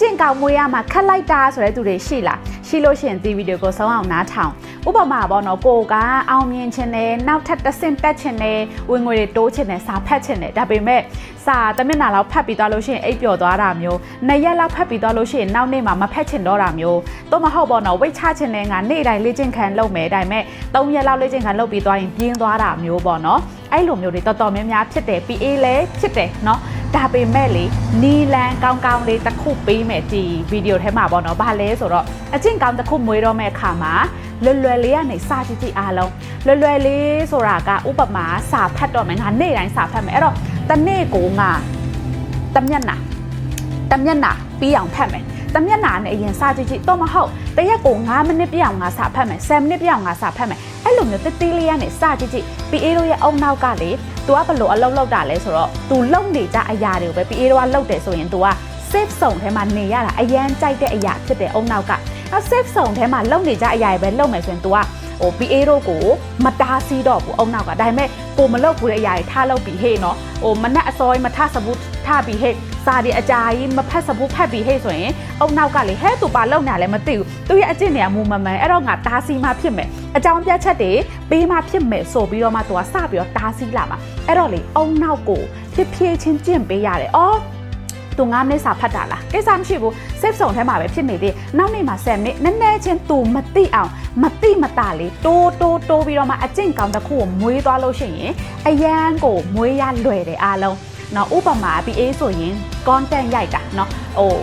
ကျင့်ကောင်းမွေးရမှာခက်လိုက်တာဆိုတဲ့သူတွေရှိလားရှိလို့ရှိရင်ဒီဗီဒီယိုကိုဆုံးအောင်နားထောင်ဥပမာပေါ့နော်ကိုကအောင်မြင်ခြင်းနဲ့နောက်ထပ်တစ်ဆင့်တက်ခြင်းနဲ့ဝင်ငွေတွေတိုးခြင်းနဲ့စာဖတ်ခြင်းနဲ့ဒါပေမဲ့စာတစ်မျက်နှာလောက်ဖတ်ပြီးသွားလို့ရှိရင်အိပ်ပျော်သွားတာမျိုးနှစ်ရက်လောက်ဖတ်ပြီးသွားလို့ရှိရင်နောက်နေ့မှမဖတ်ချင်တော့တာမျိုးတော့မဟုတ်ပေါ့နော်ဝိတ်ချခြင်းနဲ့ငါနေ့တိုင်းလေ့ကျင့်ခံလုပ်မယ်ဒါပေမဲ့၃ရက်လောက်လေ့ကျင့်ခံလုပ်ပြီးသွားရင်ပြင်းသွားတာမျိုးပေါ့နော်အဲ့လိုမျိုးတွေတော်တော်များများဖြစ်တယ် PA လည်းဖြစ်တယ်နော် ဒါပေမဲ့လေနီလန်ကောင်းကောင်းလေးတစ်ခုပေးမယ်ဒီဗီဒီယိုထဲမှာပေါ့နော်။ဘာလဲဆိုတော့အချင်းကောင်းတစ်ခုမွေးတော့မဲ့အခါမှာလွယ်လွယ်လေးကနေစာကြည့်ကြည့်အားလုံးလွယ်လွယ်လေးဆိုတာကဥပမာစာဖတ်တော့မယ်ငါနေ့တိုင်းစာဖတ်မယ်အဲ့တော့တစ်နေ့ကိုငါတစ်မျက်နှာတစ်မျက်နှာပြီးအောင်ဖတ်မယ်တစ်မျက်နှာနဲ့အရင်စာကြည့်ကြည့်တော့မဟုတ်တရက်ကို9မိနစ်ပြအောင်ငါစာဖတ်မယ်10မိနစ်ပြအောင်ငါစာဖတ်မယ်အဲ့လိုမျိုးတိတိလေးကနေစာကြည့်ကြည့် PA တို့ရဲ့အုံနောက်ကလေ तू ကဘလို့အလုပ်လုပ်တာလဲဆိုတော့ तू လုပ်နေကြအရာတွေကိုပဲ PA တို့ကလုပ်တယ်ဆိုရင် तू က safe zone ထဲမှာနေရတာအရန်ကြိုက်တဲ့အရာဖြစ်တယ်အုံနောက်ကအဲ safe zone ထဲမှာလုပ်နေကြအရာတွေပဲလုပ်မယ်ဆိုရင် तू ကဟို PA တို့ကိုမတားဆီးတော့ဘူးအုံနောက်ကဒါပေမဲ့ကိုမလုပ်ဘူးတဲ့အရာတွေထားလုပ်ပြီးဟေ့နော်ဟိုမနက်အစောကြီးမထစဘူးထပြီးဟေ့ စာဒီအကြာကြီးမဖတ်စဘူးဖတ်ပြီးဟေ့ဆိုရင်အုံနောက်ကလေဟဲ့ तू ပါလုပ်နေလဲမသိဘူးသူရဲ့အကျင့်တွေကမူမမှန်အဲ့တော့ငါတားဆီးမှဖြစ်မယ်အကြောင်းပြချက်တွေပေးမှဖြစ်မယ်ဆိုပြီးတော့မှ तू ကစပြီးတော့တားဆီးလာမှာအဲ့တော့လေအုံနောက်ကိုဖြစ်ဖြစ်ချင်းကျင့်ပေးရတယ်အော်သူ9မိနစ်စာဖတ်တာလားကိစ္စမရှိဘူး safe zone ထဲမှာပဲဖြစ်နေသေးနောက်နေ့မှာ10မိနစ်နည်းနည်းချင်းသူမသိအောင်မသိမတာလေးတိုးတိုးတိုးပြီးတော့မှအကျင့်ကောင်းတစ်ခုကိုမွေးသွားလို့ရှိရင်အရန်ကိုမွေးရလွယ်တယ်အားလုံး เนาะဥပမာ PA ဆိုရင် content ရိုက်တာเนาะဟို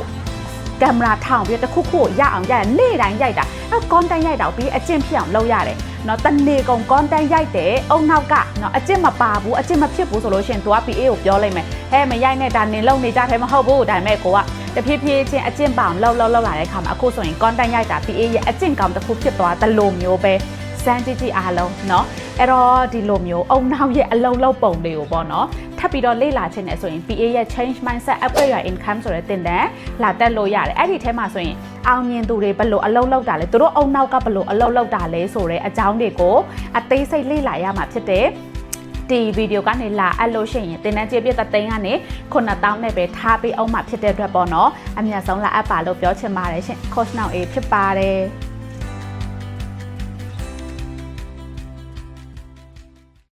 ကင်မရာထောင်ပြီးတခုခုကိုရအောင်ရရနေ့တိုင်းရိုက်တာအဲ content ရိုက်တာကိုပြီးအကျင့်ဖြစ်အောင်လုပ်ရတယ်เนาะတနေ့ကုန် content ရိုက်တယ်အုံနောက်ကเนาะအကျင့်မပါဘူးအကျင့်မဖြစ်ဘူးဆိုလို့ရှိရင် तू က PA ကိုပြောလိုက်မယ်ဟဲ့မရိုက်နဲ့ဒါနင်လုံနေကြတယ်မဟုတ်ဘူးဒါပေမဲ့ကိုကတဖြည်းဖြည်းချင်းအကျင့်ပေါအောင်လှုပ်လှုပ်လှုပ်လာတဲ့အခါမှာအခုဆိုရင် content ရိုက်တာ PA ရဲ့အကျင့်ကောင်းတစ်ခုဖြစ်သွားတယ်လို့မျိုးပဲစမ်းကြည့်ကြည့်အားလုံးเนาะ အဲ့တော့ဒီလိုမျိုးအုံနောက်ရဲ့အလုံးလုံးပုံလေးကိုပေါ့နော်ထပ်ပြီးတော့လေ့လာခြင်းနဲ့ဆိုရင် PA ရဲ့ change mindset upgrade your income ဆိုတဲ့သင်တန်းလာတက်လို့ရတယ်အဲ့ဒီထဲမှာဆိုရင်အောင်မြင်သူတွေဘယ်လိုအလုံးလုံးတာလဲသူတို့အုံနောက်ကဘယ်လိုအလုံးလုံးတာလဲဆိုတဲ့အကြောင်းတွေကိုအသေးစိတ်လေ့လာရမှာဖြစ်တယ်ဒီဗီဒီယိုကနေလာအပ်လို့ရှိရင်တင်တန်းကျေပြည့်တဲ့သိန်းကနေ9000နဲ့ပဲထားပေးအောင်မှဖြစ်တဲ့အတွက်ပေါ့နော်အမြတ်ဆုံးလာအပ်ပါလို့ပြောချင်ပါတယ်ရှင် coach now A ဖြစ်ပါတယ်